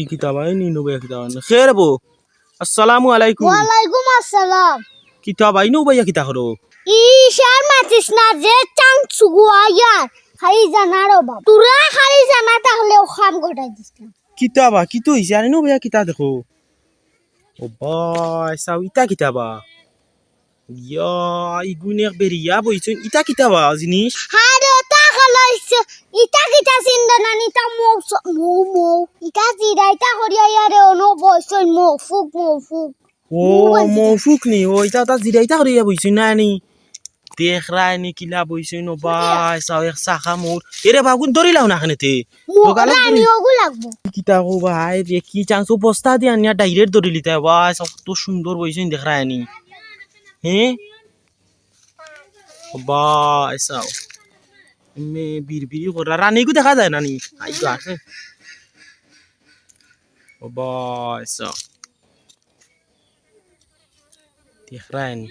ই কিতাবা নিনু ভাইয়া কিতাবা খের বো। আসসালামু আলাইকুম। ওয়ালাইকুম আসসালাম। কিতাবা ইনু ভাইয়া কিতা করো ঈশার মাতিস না যে চাং সুগুয়া ইয়ার খালি জানার অভাব তোরা খালি জানা তাহলে ও খাম গোটাই দিতাম কিতাবা কি তো হইছে আর ইনু ভাইয়া কিতা দেখো। ও বাই সাও ইতা কিতাবা। ইয়া ইগুনে বেরিয়া বইছুন ইতা কিতাবা জিনিস হারে তা খালাইছে। ইটা কিটা চিন্তা না নিতা মৌ মৌ। ইটা জিরা ইটা করিয়া ইয়ারে অনো ও মৌফুক নি? ও ইতা তা করিয়া বইছুন না নি? দেখ রায় নি কিলা বইছুন ও বাই সাও এক মোর এরে বাগুন না খানেতে মৌ দোকানত ওগু লাগবো। কিতা কো ভাই রে কি চান্স বস্তা দিয়ে আনিয়া ডাইরেক্ট ধরে লিতে ভাই সব তো সুন্দর বইছেন দেখ রায় নি। হ্যাঁ ভাই সাও বীর করা। রানীকু দেখা যায় না নি? আই তো আছে ও ভাই সাও দেখ রায় নি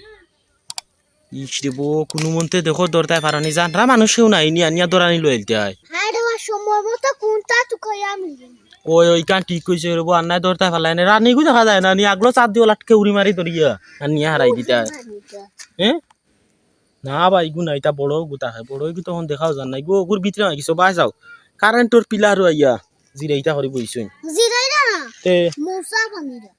ইসরে বো কোনো মন্তে দেখো দরতায় পারানি জানরা মানুষেও নাই নি আনিয়া দরানি লইলতে হয় হারে বা সময় মতো কোনটা তুকাই আমি ওই ওই কান ঠিক কইছে রে বো আন্নাই দরতা ফেলাই না রানীকু দেখা যায় না নি আগলো চার দিও লাটকে উড়ি মারি ধরিয়া। আর নিয়া হারাই দিতে হয় হ্যাঁ? না ভাই গু তা বড় গুতা খায় বড় গু তখন দেখাও জান নাই। গো গুর ভিতরে নাই কিছু বাই যাও কারেন্টর পিলার আইয়া জিরাইতা করে বইছুন জিরাই না তে। মৌসা পানিরা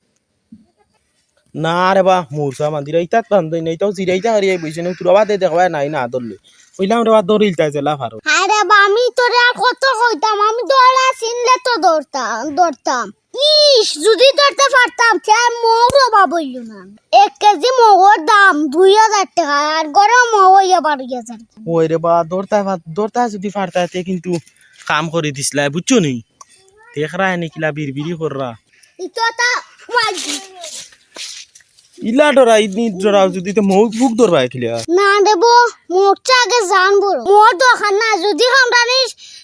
না রে বা মূর্ছা মান্দিরা ইতাত বান্ধই নাই তাও জিরাইতা করে বইছুন তুরা বাদে দেখবা নাই না ধরলে কইলাম রে বা ধরিল তাই জেলা ফারো আরে বা আমি তোরে আর কত কইতাম? আমি দৌড়া চিনলে তো দৌড়তাম দৌড়তাম ইস যদি ধরতে পারতাম সে মৌ রবা বলল না। এক কেজি মগর দাম দুই হাজার টাকা আর গরম হাজার ওই রে বা দৌড়তা দৌড়তা যদি তে কিন্তু কাম করে দিছিলা বুঝছ নি? দেখরা এনে কিলা বিড়বিড়ি কররা। ইলা ডরা ডরা যদি তো মৌ ফুক ধরবা না দেব মোরটা আগে জানব মোর দোকান না যদি কামড়ানি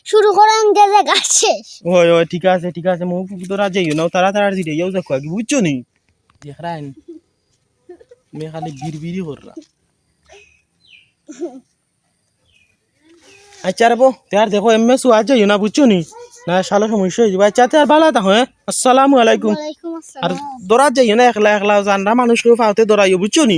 শুরু করেন গেছে গাছ ওই ওই ঠিক আছে ঠিক আছে মৌ ফুক ধরা যাইও না তারা জিরে যাও দেখো আগে বুঝছ নি? দেখরা এনে। মে খালি বিড়বিড়ি কররা। আচ্ছা রে বো তার দেখো এমএস আজ যাইও না বুঝছ নি? না শালা সমস্যা হয়ে যাবে আচ্ছা তার ভালো থাকো হ্যাঁ? আসসালামু আলাইকুম। আর আসসালাম। দৌড়াত যাইও না একলা একলা জানরা মানুষকেও ফাওতে দৌড়াইও বুঝছ নি?